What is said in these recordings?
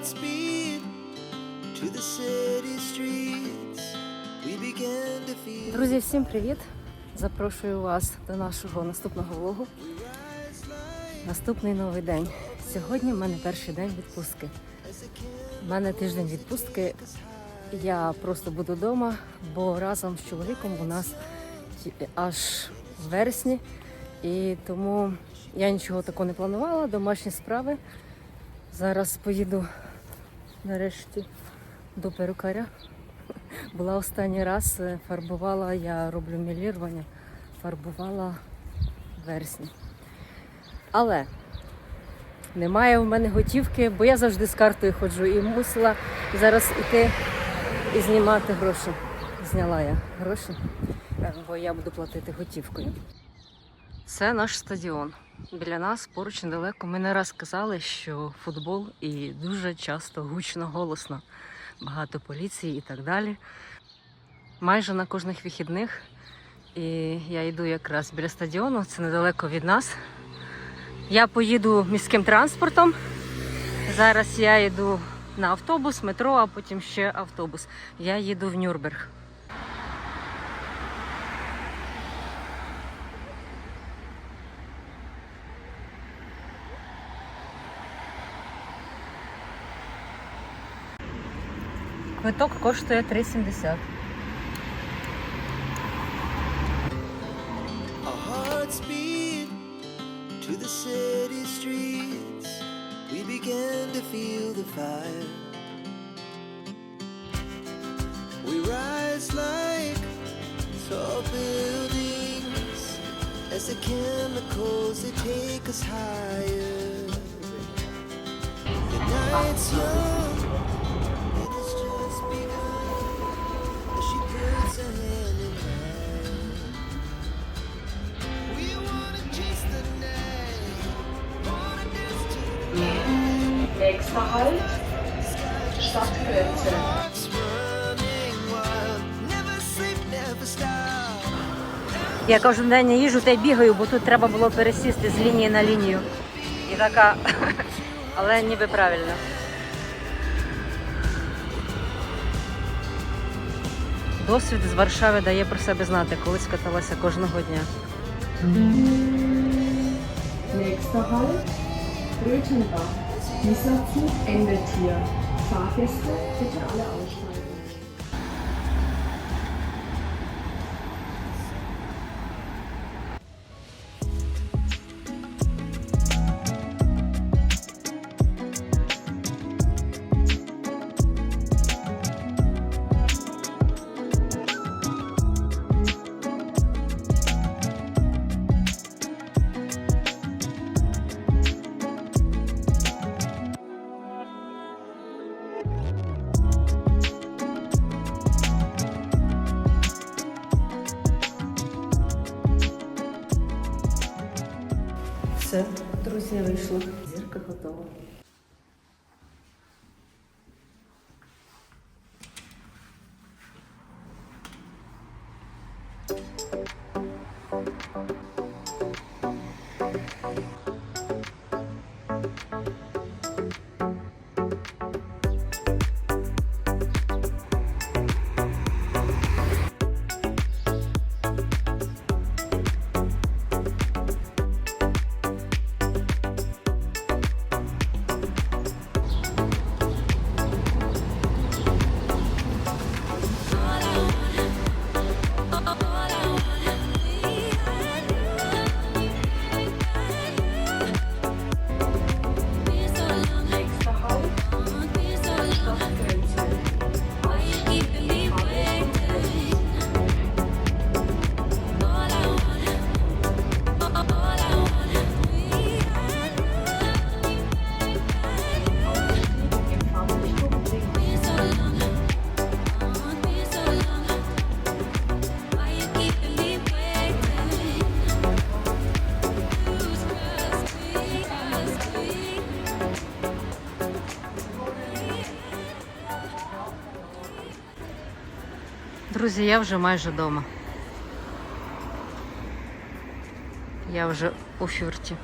hearts beat to the city streets. We began to feel Друзі, всім привіт! Запрошую вас до нашого наступного влогу. Наступний новий день. Сьогодні в мене перший день відпустки. У мене тиждень відпустки. Я просто буду вдома, бо разом з чоловіком у нас аж в вересні. І тому я нічого такого не планувала, домашні справи. Зараз поїду нарешті до перукаря. Була останній раз, е, фарбувала, я роблю мілірування, фарбувала вересні. Але немає в мене готівки, бо я завжди з картою ходжу і мусила зараз іти і знімати гроші. Зняла я гроші, е, бо я буду платити готівкою. Це наш стадіон. Біля нас поруч недалеко. Ми не раз казали, що футбол і дуже часто гучно, голосно. Багато поліції і так далі. Майже на кожних вихідних. І я йду якраз біля стадіону, це недалеко від нас. Я поїду міським транспортом. Зараз я йду на автобус, метро, а потім ще автобус. Я їду в Нюрнберг. Квиток коштує 3,70. Hearts beat to the city streets. We began to feel the fire. We rise like tall buildings as the chemicals they take us higher. The night's young never stop. Я кожен день не їжу та й бігаю, бо тут треба було пересісти з лінії на лінію. І така, але ніби правильно. Досвід з Варшави дає про себе знати, колись каталася кожного дня. Nächster Halt, Röthenbach. Dieser Zug endet hier. Fahrgäste, bitte alle aussteigen. Друзі, вийшло. Зірка готова. Друзья, я уже майже дома. Я уже у фюрті.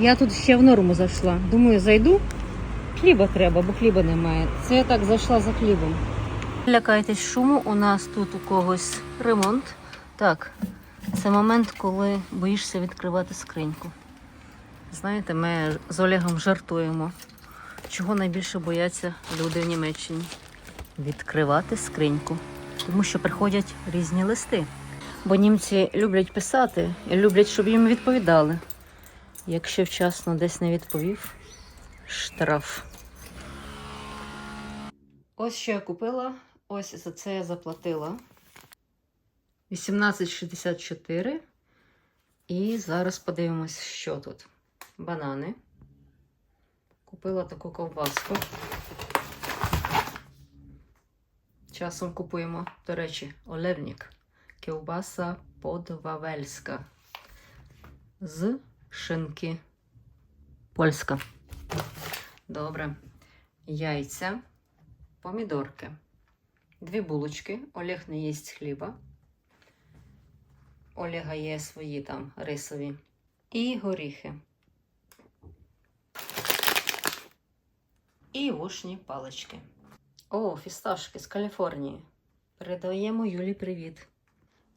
Я тут ще в норму зайшла. Думаю, зайду. Хліба треба, бо хліба немає. Це я так зайшла за хлібом. Лякайтесь шуму, у нас тут у когось ремонт. Так, це момент, коли боїшся відкривати скриньку. Знаєте, ми з Олегом жартуємо. Чого найбільше бояться люди в Німеччині? Відкривати скриньку. Тому що приходять різні листи. Бо німці люблять писати і люблять, щоб їм відповідали. Якщо вчасно десь не відповів, штраф. Ось що я купила, ось за це я заплатила. 18,64. І зараз подивимось, що тут. Банани. Купила таку ковбаску. Часом купуємо, до речі, олевнік. Ківбаса подвавельська. З шинки. Польська. Добре. Яйця, помідорки, дві булочки. Олег не їсть хліба. Олега є свої там рисові. І горіхи. І вушні палички. О, фісташки з Каліфорнії. Передаємо Юлі привіт.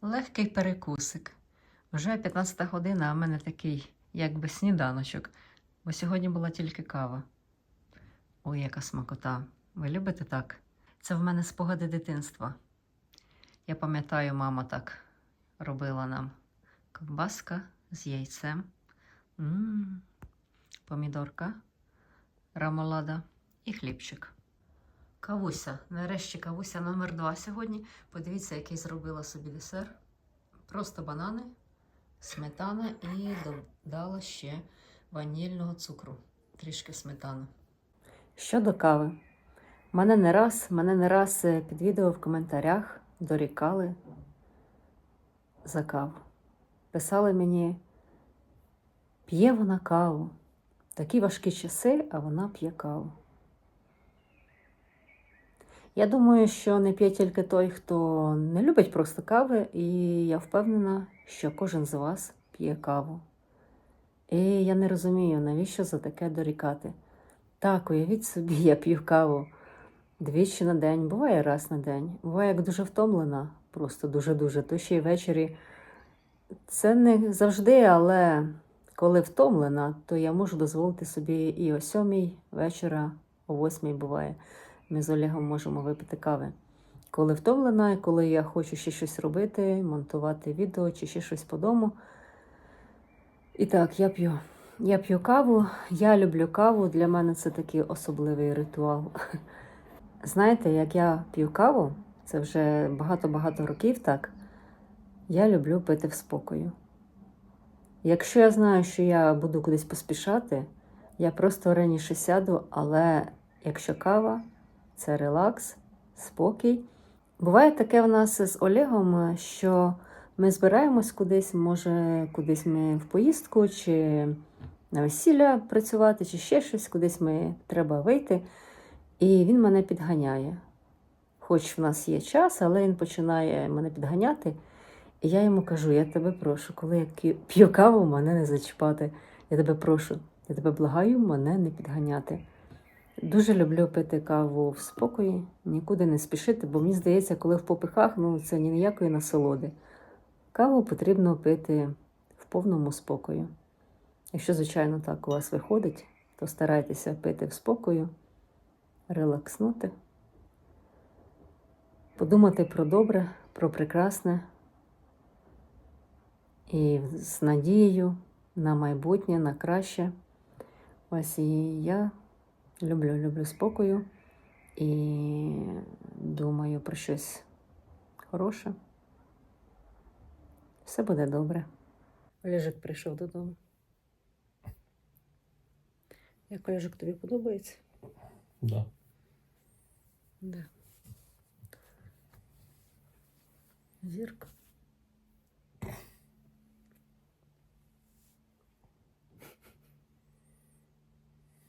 Легкий перекусик. Вже 15 година, а в мене такий, якби сніданочок. Бо сьогодні була тільки кава. Ой, яка смакота. Ви любите так? Це в мене спогади дитинства. Я пам'ятаю, мама так робила нам ковбаска з яйцем, м помідорка, рамолада і хлібчик. Кавуся. Нарешті кавуся номер два сьогодні. Подивіться, який зробила собі десер. Просто банани, сметана і додала ще ванільного цукру. Трішки сметани. Щодо кави. Мене не раз, мене не раз е, під відео в коментарях дорікали за каву. Писали мені, п'є вона каву. Такі важкі часи, а вона п'є каву. Я думаю, що не п'є тільки той, хто не любить просто кави, і я впевнена, що кожен з вас п'є каву. І я не розумію, навіщо за таке дорікати. Так, уявіть собі, я п'ю каву двічі на день, буває раз на день. Буває, як дуже втомлена, просто дуже-дуже. То ще й ввечері. Це не завжди, але коли втомлена, то я можу дозволити собі і о сьомій вечора, о восьмій буває. Ми з Олегом можемо випити кави. Коли втомлена, коли я хочу ще щось робити, монтувати відео чи ще щось по дому. І так, я п'ю. Я п'ю каву, я люблю каву. Для мене це такий особливий ритуал. Знаєте, як я п'ю каву, це вже багато-багато років так. Я люблю пити в спокою. Якщо я знаю, що я буду кудись поспішати, я просто раніше сяду, але якщо кава, це релакс, спокій. Буває таке в нас з Олегом, що ми збираємось кудись, може, кудись ми в поїздку, чи на весілля працювати, чи ще щось, кудись ми треба вийти. І він мене підганяє. Хоч в нас є час, але він починає мене підганяти. І я йому кажу: я тебе прошу, коли я п'ю каву, мене не зачіпати. Я тебе прошу, я тебе благаю, мене не підганяти. Дуже люблю пити каву в спокої, нікуди не спішити, бо мені здається, коли в попихах, ну це ні ніякої насолоди. Каву потрібно пити в повному спокою. Якщо, звичайно, так у вас виходить, то старайтеся пити в спокою, релакснути, подумати про добре, про прекрасне і з надією на майбутнє, на краще. Ось і я люблю, люблю спокою і думаю про щось хороше. Все буде добре. Олежик прийшов додому. Як Олежик тобі подобається? Да. Да. Зірка.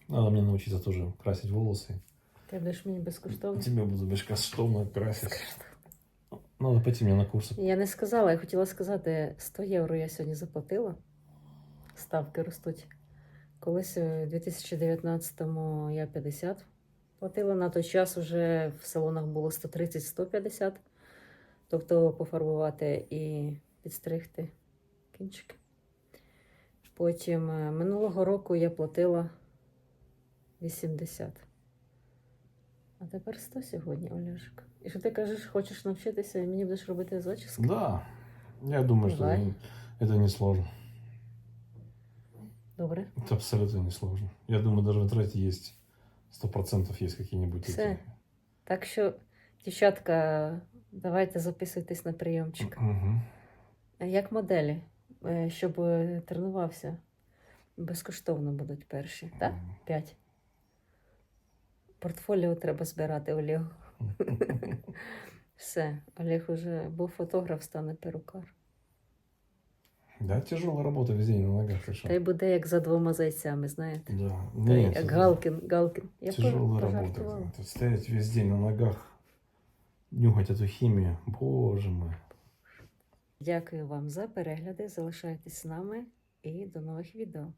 Надо мне научиться тоже красить волосы. Ти будеш мені безкоштовно. Тебе буду бескоштовно красить. Надо пойти мне на курсы. Я не сказала, я хотіла сказати, 100 євро я сьогодні заплатила. Ставки ростуть. Колись у 2019-му я 50 платила. На той час вже в салонах було 130-150. Тобто пофарбувати і підстригти кінчики. Потім е, минулого року я платила 80. А тепер 100 сьогодні, Оляшик. І що ти кажеш, хочеш навчитися і мені будеш робити зачіски? Да. Я думаю, что Давай. это, не- это не сложно. Добре. Это абсолютно не сложно. Я думаю, даже в интернете есть сто процентов есть какие-нибудь Все. эти. Так що, дівчатка, давайте записуйтесь на прийомчик. Мгм. А Як моделі, е, щоб е, тренувався. Безкоштовно будуть перші, так? П'ять. Портфоліо треба збирати Олегу. Все, Олег уже був фотограф, стане перукар. Да, тяжелая работа весь день на ногах. ты шо? Та й буде як за двома зайцями, знаєте. Да. Та й Нет, як это Галкін, Галкін. Я тяжелая пож- работа. пожартувала. Это Стоять весь день на ногах, нюхать эту химию. Боже мой. Дякую вам за перегляди. Залишайтесь з нами і до нових відео.